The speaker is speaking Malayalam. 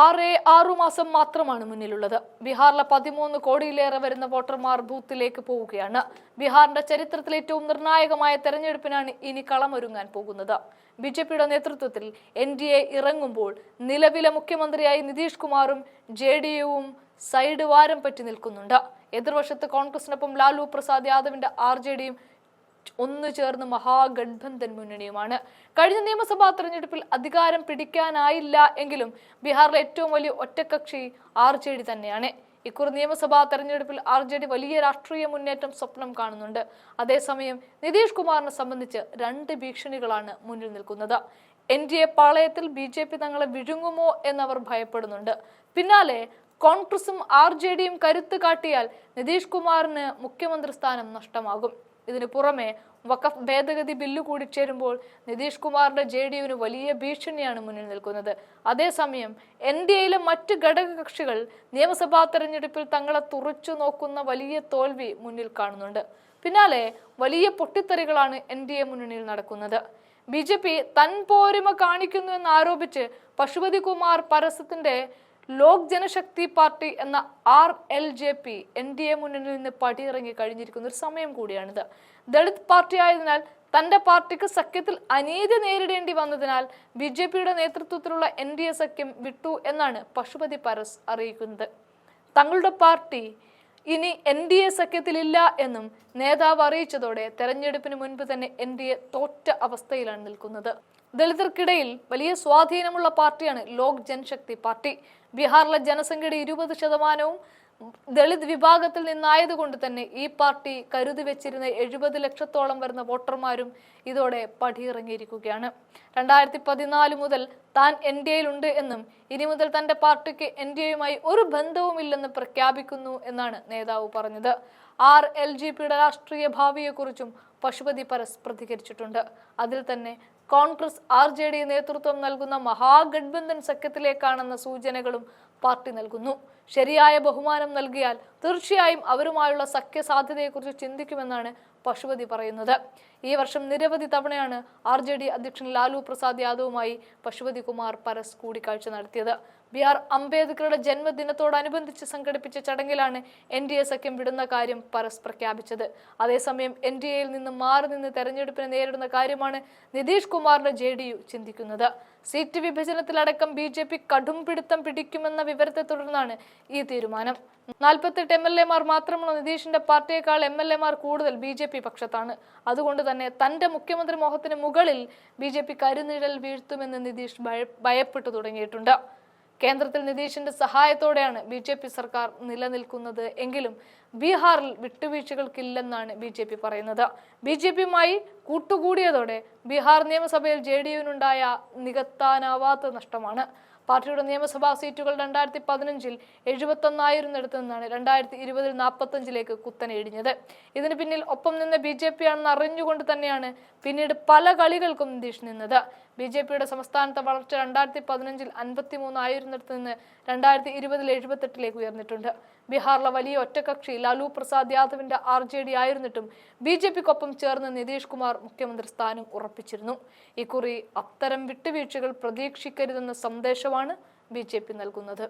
ആറേ ആറുമാസം മാത്രമാണ് മുന്നിലുള്ളത്. ബീഹാറിലെ പതിമൂന്ന് കോടിയിലേറെ വരുന്ന വോട്ടർമാർ ബൂത്തിലേക്ക് പോവുകയാണ്. ബീഹാറിന്റെ ചരിത്രത്തിൽ ഏറ്റവും നിർണായകമായ തെരഞ്ഞെടുപ്പിനാണ് ഇനി കളമൊരുങ്ങാൻ പോകുന്നത്. ബി ജെ പിയുടെ നേതൃത്വത്തിൽ എൻ ഡി എ ഇറങ്ങുമ്പോൾ നിലവിലെ മുഖ്യമന്ത്രിയായി നിതീഷ് കുമാറും ജെ ഡി യുവും സൈഡ് വാരം പറ്റി നിൽക്കുന്നുണ്ട്. എതിർവശത്ത് കോൺഗ്രസിനൊപ്പം ലാലു പ്രസാദ് യാദവിന്റെ ആർ ജെ ഡിയും ഒന്നു ചേർന്ന് മഹാഗഡ്ബന്ധൻ മുന്നണിയുമാണ്. കഴിഞ്ഞ നിയമസഭാ തെരഞ്ഞെടുപ്പിൽ അധികാരം പിടിക്കാനായില്ല എങ്കിലും ബീഹാറിലെ ഏറ്റവും വലിയ ഒറ്റക്കക്ഷി ആർ ജെ ഡി തന്നെയാണ്. ഇക്കുറി നിയമസഭാ തെരഞ്ഞെടുപ്പിൽ ആർ ജെ ഡി വലിയ രാഷ്ട്രീയ മുന്നേറ്റം സ്വപ്നം കാണുന്നുണ്ട്. അതേസമയം നിതീഷ് കുമാറിനെ സംബന്ധിച്ച് രണ്ട് ഭീഷണികളാണ് മുന്നിൽ നിൽക്കുന്നത്. എൻ ഡി എ പാളയത്തിൽ ബി ജെ പി തങ്ങളെ വിഴുങ്ങുമോ എന്നവർ ഭയപ്പെടുന്നുണ്ട്. പിന്നാലെ കോൺഗ്രസും ആർ ജെ ഡിയും കരുത്ത് കാട്ടിയാൽ നിതീഷ് കുമാറിന് മുഖ്യമന്ത്രി സ്ഥാനം നഷ്ടമാകും. ഇതിനു പുറമെ വഖഫ് ഭേദഗതി ബില്ല് കൂടി ചേരുമ്പോൾ നിതീഷ് കുമാറിന്റെ ജെ ഡി യുവിന് വലിയ ഭീഷണിയാണ് മുന്നിൽ നിൽക്കുന്നത്. അതേസമയം എൻ ഡി എയിലെ മറ്റ് ഘടകകക്ഷികൾ നിയമസഭാ തെരഞ്ഞെടുപ്പിൽ തങ്ങളെ തുറച്ചു നോക്കുന്ന വലിയ തോൽവി മുന്നിൽ കാണുന്നുണ്ട്. പിന്നാലെ വലിയ പൊട്ടിത്തെറികളാണ് എൻ ഡി എ മുന്നണിയിൽ നടക്കുന്നത്. ബി ജെ പി തൻ പോരിമ കാണിക്കുന്നു എന്ന് ആരോപിച്ച് പശുപതി കുമാർ പരസ്യത്തിന്റെ ലോക് ജനശക്തി പാർട്ടി എന്ന R L J P N D A മുന്നണിയിൽ നിന്ന് പടിയിറങ്ങി കഴിഞ്ഞിരിക്കുന്ന ഒരു സമയം കൂടിയാണിത്. ദളിത് പാർട്ടി ആയതിനാൽ തന്റെ പാർട്ടിക്ക് സഖ്യത്തിൽ അനീതി നേരിടേണ്ടി വന്നതിനാൽ ബി ജെ പിയുടെ നേതൃത്വത്തിലുള്ള എൻ ഡി എ സഖ്യം വിട്ടു എന്നാണ് പശുപതി പരസ് അറിയിക്കുന്നത്. തങ്ങളുടെ പാർട്ടി ഇനി എൻ ഡി എ സഖ്യത്തിലില്ല എന്നും നേതാവ് അറിയിച്ചതോടെ തെരഞ്ഞെടുപ്പിന് മുൻപ് തന്നെ എൻ ഡി എ തോറ്റ അവസ്ഥയിലാണ് നിൽക്കുന്നത്. ദളിതർക്കിടയിൽ വലിയ സ്വാധീനമുള്ള പാർട്ടിയാണ് ലോക് ജനശക്തി പാർട്ടി. ബീഹാറിലെ ജനസംഖ്യയുടെ ഇരുപത് ശതമാനവും ദളിത് വിഭാഗത്തിൽ നിന്നായതുകൊണ്ട് തന്നെ ഈ പാർട്ടി കരുതി വെച്ചിരുന്ന എഴുപത് ലക്ഷത്തോളം വരുന്ന വോട്ടർമാരും ഇതോടെ പടിയിറങ്ങിയിരിക്കുകയാണ്. രണ്ടായിരത്തി പതിനാല് മുതൽ താൻ എൻ ഡി എയിലുണ്ട് എന്നും ഇനി മുതൽ തന്റെ പാർട്ടിക്ക് എൻ ഡി എയുമായി ഒരു ബന്ധവുമില്ലെന്ന് പ്രഖ്യാപിക്കുന്നു എന്നാണ് നേതാവ് പറഞ്ഞത്. ആർ എൽ ജി പിയുടെ രാഷ്ട്രീയ ഭാവിയെക്കുറിച്ചും പശുപതി പരസ് പ്രതികരിച്ചിട്ടുണ്ട്. അതിൽ തന്നെ കോൺഗ്രസ് ആർ ജെ ഡി നേതൃത്വം നൽകുന്ന മഹാഗഡ്ബന്ധൻ സഖ്യത്തിലേക്കാണെന്ന സൂചനകളും പാർട്ടി നൽകുന്നു. ശരിയായ ബഹുമാനം നൽകിയാൽ തീർച്ചയായും അവരുമായുള്ള സഖ്യ സാധ്യതയെക്കുറിച്ച് ചിന്തിക്കുമെന്നാണ് പശുപതി പറയുന്നത്. ഈ വർഷം നിരവധി തവണയാണ് ആർ ജെ ഡി അധ്യക്ഷൻ ലാലു പ്രസാദ് യാദവുമായി പശുപതി കുമാർ പരസ് കൂടിക്കാഴ്ച നടത്തിയത്. ബീഹാർ അംബേദ്കറുടെ ജന്മദിനത്തോടനുബന്ധിച്ച് സംഘടിപ്പിച്ച ചടങ്ങിലാണ് എൻ ഡി എ സഖ്യം വിടുന്ന കാര്യം പരസ് പ്രഖ്യാപിച്ചത് അതേസമയം എൻ ഡി എയിൽ നിന്ന് മാറി നിന്ന് തെരഞ്ഞെടുപ്പിനെ നേരിടുന്ന കാര്യമാണ് നിതീഷ് കുമാറിന്റെ ജെ ഡി യു ചിന്തിക്കുന്നത്. സീറ്റ് വിഭജനത്തിലടക്കം ബി ജെ പി കടും പിടുത്തം പിടിക്കുമെന്ന വിവരത്തെ തുടർന്നാണ് ഈ തീരുമാനം. നാൽപ്പത്തെട്ട് എം എൽ എമാർ മാത്രമുള്ള നിതീഷിന്റെ പാർട്ടിയേക്കാൾ എം എൽ എമാർ കൂടുതൽ ബി ജെ പി പക്ഷത്താണ്. അതുകൊണ്ട് തന്നെ തന്റെ മുഖ്യമന്ത്രി മോഹത്തിന് മുകളിൽ ബി ജെ പി കരുനിഴൽ വീഴ്ത്തുമെന്ന് നിതീഷ് ഭയപ്പെട്ടു തുടങ്ങിയിട്ടുണ്ട്. കേന്ദ്രത്തിൽ നിതീഷിന്റെ സഹായത്തോടെയാണ് ബി ജെ പി സർക്കാർ നിലനിൽക്കുന്നത്. എങ്കിലും ബീഹാറിൽ വിട്ടുവീഴ്ചകൾക്കില്ലെന്നാണ് ബി ജെ പി പറയുന്നത്. ബി ജെ പിയുമായി കൂട്ടുകൂടിയതോടെ ബീഹാർ നിയമസഭയിൽ ജെ ഡി യുവിനുണ്ടായ നികത്താനാവാത്ത നഷ്ടമാണ്. പാർട്ടിയുടെ നിയമസഭാ സീറ്റുകൾ രണ്ടായിരത്തി പതിനഞ്ചിൽ എഴുപത്തൊന്നായിരുന്നിടത്ത് നിന്നാണ് രണ്ടായിരത്തി ഇരുപതിൽ നാൽപ്പത്തഞ്ചിലേക്ക് കുത്തനെ ഇടിഞ്ഞത്. ഇതിന് പിന്നിൽ ഒപ്പം നിന്ന ബി ജെ പി ആണെന്ന് അറിഞ്ഞുകൊണ്ട് തന്നെയാണ് പിന്നീട് പല കളികൾക്കും നിതീഷ് നിന്നത്. ബി ജെ പിയുടെ സംസ്ഥാനത്തെ വളർച്ച രണ്ടായിരത്തി പതിനഞ്ചിൽ അൻപത്തി മൂന്നായിരുന്നിടത്ത് നിന്ന് രണ്ടായിരത്തി ഇരുപതിൽ എഴുപത്തെട്ടിലേക്ക് ഉയർന്നിട്ടുണ്ട്. ബീഹാറിലെ വലിയ ഒറ്റകക്ഷി ലാലു പ്രസാദ് യാദവിന്റെ ആർ ജെ ഡി ആയിരുന്നിട്ടും ബി ജെ പിക്കൊപ്പം ചേർന്ന് നിതീഷ് കുമാർ മുഖ്യമന്ത്രി സ്ഥാനം ഉറപ്പിച്ചിരുന്നു. ഇക്കുറി അത്തരം വിട്ടുവീഴ്ചകൾ പ്രതീക്ഷിക്കരുതെന്ന സന്ദേശമാണ് ബി ജെ പി നൽകുന്നത്